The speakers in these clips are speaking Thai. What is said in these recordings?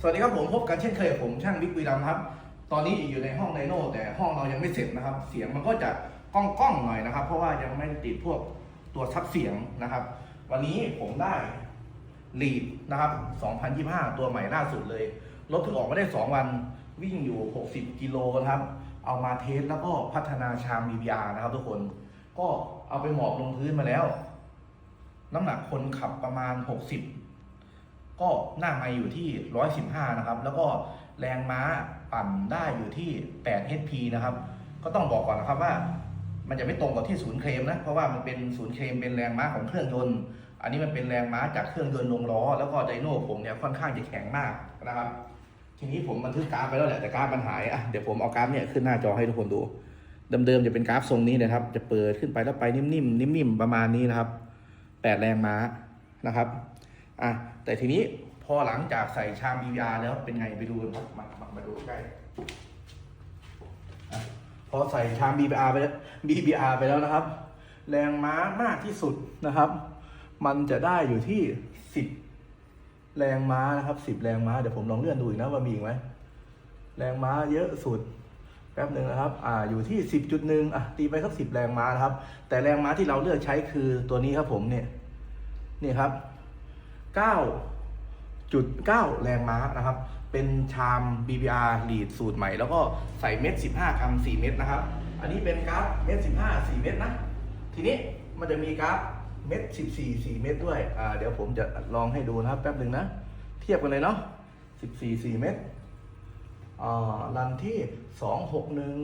สวัสดีครับผมพบกันเช่นเคยผมช่างบิ๊กวีรัมครับ ตอนนี้อยู่ในห้องไดโน่แต่ห้องเรายังไม่เสร็จนะครับ เสียงมันก็จะก้องก้องๆหน่อยนะครับ เพราะว่ายังไม่ติดพวกตัวซับเสียงนะครับ วันนี้ผมได้ลีดนะครับ 2025 ตัวใหม่ล่าสุดเลย รถเพิ่งออกมาได้ 2 วันวิ่งอยู่ 60 กิโลครับ เอามาเทสแล้วก็พัฒนาชาม BBR นะครับทุกคน ก็เอาไปหมอบลงพื้นมาแล้ว น้ำหนักคนขับประมาณ 60 ก็หน้าไมล์อยู่ที่ 115 นะครับ แล้วก็แรงม้าปั่นได้อยู่ที่ 8 HP นะครับ ก็ต้องบอกก่อนนะครับว่า มันจะไม่ตรงกับที่ศูนย์เคลมนะ เพราะว่ามันเป็นศูนย์เคลมเป็นแรงม้าของเครื่องยนต์ อันนี้มันเป็นแรงม้าจากเครื่องยนต์ลงล้อ แล้วก็ไดโน่ผมเนี่ยค่อนข้างจะแข็งมากนะครับ ทีนี้ผมบันทึกกราฟไปแล้วแหละแต่กราฟมันหายอะเดี๋ยวผมเอากราฟเนี่ยขึ้นหน้าจอให้ทุกคนดู เดิมๆจะเป็นกราฟทรงนี้นะครับ จะเปิดขึ้นไปแล้วไปนิ่มๆนิ่มๆประมาณนี้นะครับแปดแรงม้านะครับ อะแต่ทีนี้พอหลังจากใส่ชาม BBR แล้วเป็นไงไปดูกันครับมามามาดูใกล้อะพอใส่ชาม BBR ไปแล้ว BBR ไปแล้วนะครับ แรงม้ามากที่สุดนะครับ มันจะได้อยู่ที่สิบแรงม้านะครับสิบแรงม้าเดี๋ยวผมลองเลื่อนดูอีกนะว่ามีอีกไหมแรงม้าเยอะสุดแป๊บหนึ่งนะครับ อ่า อยู่ที่10.1อะ ตีไปสัก10แรงม้านะครับ แต่แรงม้าที่เราเลือกใช้คือตัวนี้ครับผมเนี่ย นี่ครับ 9.9 แรงม้านะครับ เป็นชาม BBR ลีดสูตรใหม่ แล้วก็ใส่เม็ด 15 กรัม 4 เม็ดนะครับ อันนี้เป็นกราฟเม็ด 15 4 เม็ดนะ ทีนี้มันจะมีกราฟเม็ด 14 4 เม็ดด้วย อ่า เดี๋ยวผมจะลองให้ดูนะครับ แป๊บหนึ่งนะ เทียบกันเลยเนาะ 14 4 เม็ดอ่ารันที่สองหกหนึ่ง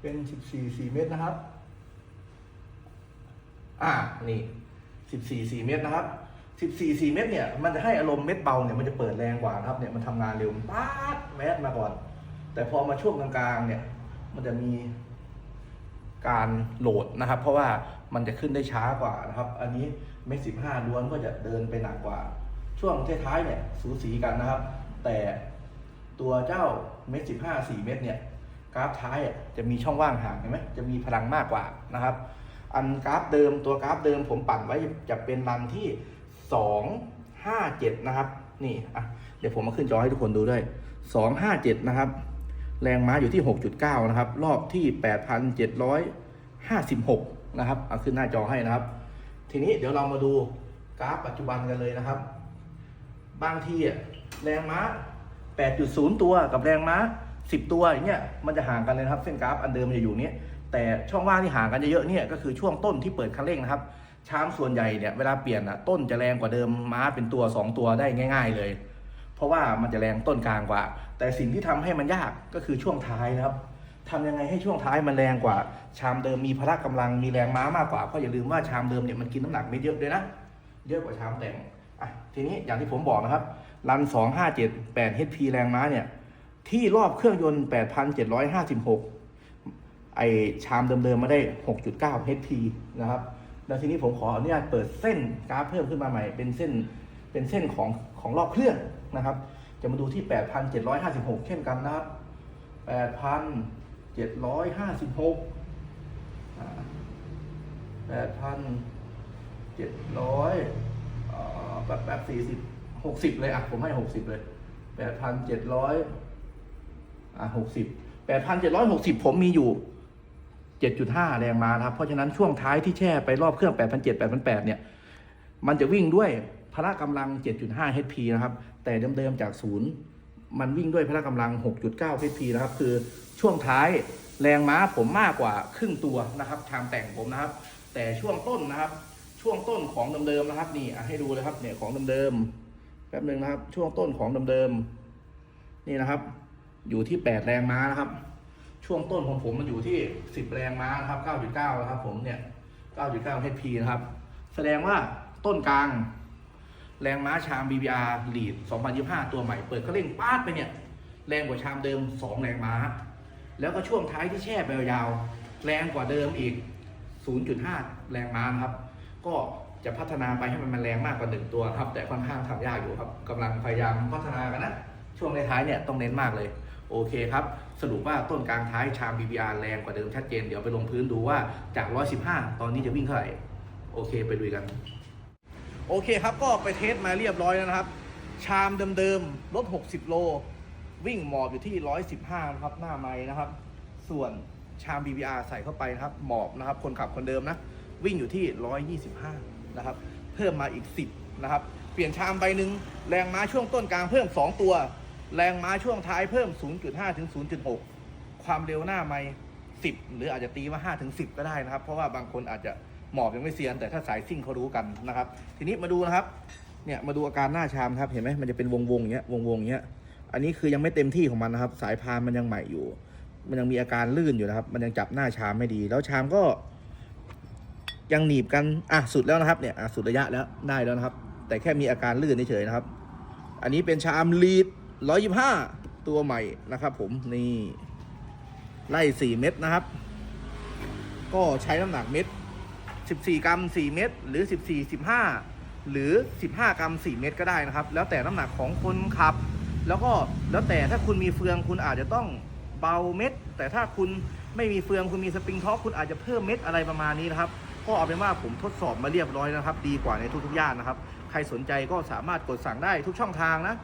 เป็นสิบสี่สี่เมตรนะครับ อ่า นี่สิบสี่สี่เมตรนะครับ สิบสี่สี่เมตรเนี่ยมันจะให้อารมณ์เม็ดเบาเนี่ยมันจะเปิดแรงกว่าครับเนี่ยมันทำงานเร็วมันป๊าดแมสมาก่อน แต่พอมาช่วงกลางๆเนี่ยมันจะมีการโหลดนะครับ เพราะว่ามันจะขึ้นได้ช้ากว่านะครับ อันนี้เมตรสิบห้าล้วนก็จะเดินไปหนักกว่า ช่วงท้ายๆเนี่ยสูสีกันนะครับ แต่ตัวเจ้าเมตรสิบห้าสี่เมตรเนี่ยกราฟท้ายอะจะมีช่องว่างห่างเห็นไหมจะมีพลังมากกว่านะครับ อันกราฟเดิมตัวกราฟเดิมผมปั่นไว้จะเป็นรันที่ สองห้าเจ็ดนะครับ นี่อะเดี๋ยวผมมาขึ้นจอให้ทุกคนดูด้วยสองห้าเจ็ดนะครับ แรงม้าอยู่ที่หกจุดเก้านะครับ รอบที่แปดพันเจ็ดร้อยห้าสิบหกนะครับเอาขึ้นหน้าจอให้นะครับ ทีนี้เดี๋ยวเรามาดูกราฟปัจจุบันกันเลยนะครับ บางทีอะแรงม้า 8.0 ตัวกับแรงม้า 10 ตัวอย่างเงี้ยมันจะห่างกันเลยนะครับ เส้นกราฟอันเดิมจะอยู่เนี้ยแต่ช่องว่างที่ห่างกันเยอะๆเนี่ยก็คือช่วงต้นที่เปิดคันเร่งนะครับ ชามส่วนใหญ่เนี่ยเวลาเปลี่ยนอะต้นจะแรงกว่าเดิมม้าเป็นตัว 2 ตัวได้ง่าย ๆเลย เพราะว่ามันจะแรงต้นกลางกว่า แต่สิ่งที่ทำให้มันยากก็คือช่วงท้ายนะครับทำยังไงให้ช่วงท้ายมันแรงกว่า ชามเดิมมีพละกำลังมีแรงม้ามากกว่าเพราะอย่าลืมว่าชามเดิมเนี่ยมันกินน้ำหนักไม่เยอะด้วยนะเยอะกว่าชามแต่งอะทีนี้อย่างที่ผมบอกนะครับรัน 257 8 HP แรงม้าเนี่ยที่รอบเครื่องยนต์ 8,756 ไอชามเดิมๆมาได้ 6.9 HP นะครับ แล้วทีนี้ผมขออนุญาตเปิดเส้นกราฟเพิ่มขึ้นมาใหม่ เป็นเส้นเป็นเส้นของของรอบเครื่องนะครับ จะมาดูที่ 8,756 เช่นกันนะครับ 8,756 8,700เอ่อแบบแบบสี่สิบหกสิบเลยอะ ผมให้หกสิบเลยแปดพันเจ็ดร้อยอะหกสิบแปดพันเจ็ดร้อยหกสิบผมมีอยู่ เจ็ดจุดห้าแรงม้าครับ เพราะฉะนั้นช่วงท้ายที่แช่ไปรอบเครื่องแปดพันเจ็ดแปดพันแปดเนี่ย มันจะวิ่งด้วยพละกำลัง 7.5 HP นะครับ แต่เดิมๆจากศูนย์มันวิ่งด้วยพละกำลัง 6.9 HP นะครับ คือช่วงท้ายแรงม้าผมมากกว่าครึ่งตัวนะครับชามแต่งผมนะครับ แต่ช่วงต้นนะครับ ช่วงต้นของเดิมๆนะครับ นี่ให้ดูเลยครับเนี่ยของเดิมๆแป๊บหนึ่งนะครับ ช่วงต้นของเดิมๆนี่นะครับ อยู่ที่ 8 แรงม้านะครับ ช่วงต้นของผมมันอยู่ที่ 10 แรงม้าครับ9.9นะครับ ผมเนี่ย 9.9 HP นะครับ แสดงว่าต้นกลาง แรงม้าชาม BBR ลีด2025 ตัวใหม่เปิดก็เร่งปาดไปเนี่ย แรงกว่าชามเดิม 2 แรงม้า แล้วก็ช่วงท้ายที่แช่ไปยาวๆแรงกว่าเดิมอีก 0.5 แรงม้านะครับ ก็จะพัฒนาไปให้มันมันแรงมากกว่าหนึ่งตัวครับ แต่ค่อนข้างทำยากอยู่ครับกำลังพยายามพัฒนากันนะ ช่วงในท้ายเนี่ยต้องเน้นมากเลย โอเคครับ สรุปว่าต้นกลางท้ายชาม BBR แรงกว่าเดิมชัดเจน เดี๋ยวไปลงพื้นดูว่าจาก 115 ตอนนี้จะวิ่งเท่าไหร่ โอเคไปดูกัน โอเคครับก็ไปเทสมาเรียบร้อยแล้วนะครับ ชามเดิมๆรถ60 โล วิ่งหมอบอยู่ที่ 115 นะครับ หน้าไม้นะครับ ส่วนชาม BBR ใส่เข้าไปนะครับ หมอบนะครับ คนขับคนเดิมนะ วิ่งอยู่ที่ 125 นะครับ เพิ่มมาอีก 10 นะครับ เปลี่ยนชามใบหนึ่งแรงม้าช่วงต้นกลางเพิ่ม 2 ตัว แรงม้าช่วงท้ายเพิ่ม 0.5 ถึง 0.6 ความเร็วหน้าไม้10 หรืออาจจะตีว่า5ถึง10 ก็ได้นะครับ เพราะว่าบางคนอาจจะหมอบยังไม่เซียน แต่ถ้าสายซิ่งเขารู้กันนะครับ ทีนี้มาดูนะครับ เนี่ยมาดูอาการหน้าชามครับ เห็นไหมมันจะเป็นวงวงๆเงี้ยวงวงๆอย่างเงี้ย อันนี้คือยังไม่เต็มที่ของมันนะครับ สายพานมันยังใหม่อยู่ มันยังมีอาการลื่นอยู่นะครับ มันยังจับหน้าชามไม่ดี แล้วชามก็ยังหนีบกัน อะ สุดแล้วนะครับเนี่ย อะ สุดระยะแล้ว ได้แล้วนะครับ แต่แค่มีอาการลื่นเฉยๆนะครับ อันนี้เป็นชามลีด 125ตัวใหม่นะครับ ผมนี่ไล่4เม็ดนะครับ ก็ใช้น้ำหนักเม็ด14กรัม4เม็ดหรือ14 15หรือ 15 กรัม 4 เม็ดก็ได้นะครับ แล้วแต่น้ำหนักของคนขับ แล้วก็แล้วแต่ถ้าคุณมีเฟืองคุณอาจจะต้องเบาเม็ด แต่ถ้าคุณไม่มีเฟืองคุณมีสปริงท็อปคุณอาจจะเพิ่มเม็ดอะไรประมาณนี้นะครับ ก็เอาเป็นว่าผมทดสอบมาเรียบร้อยนะครับ ดีกว่าในทุกๆย่านนะครับ ใครสนใจก็สามารถกดสั่งได้ทุกช่องทางนะ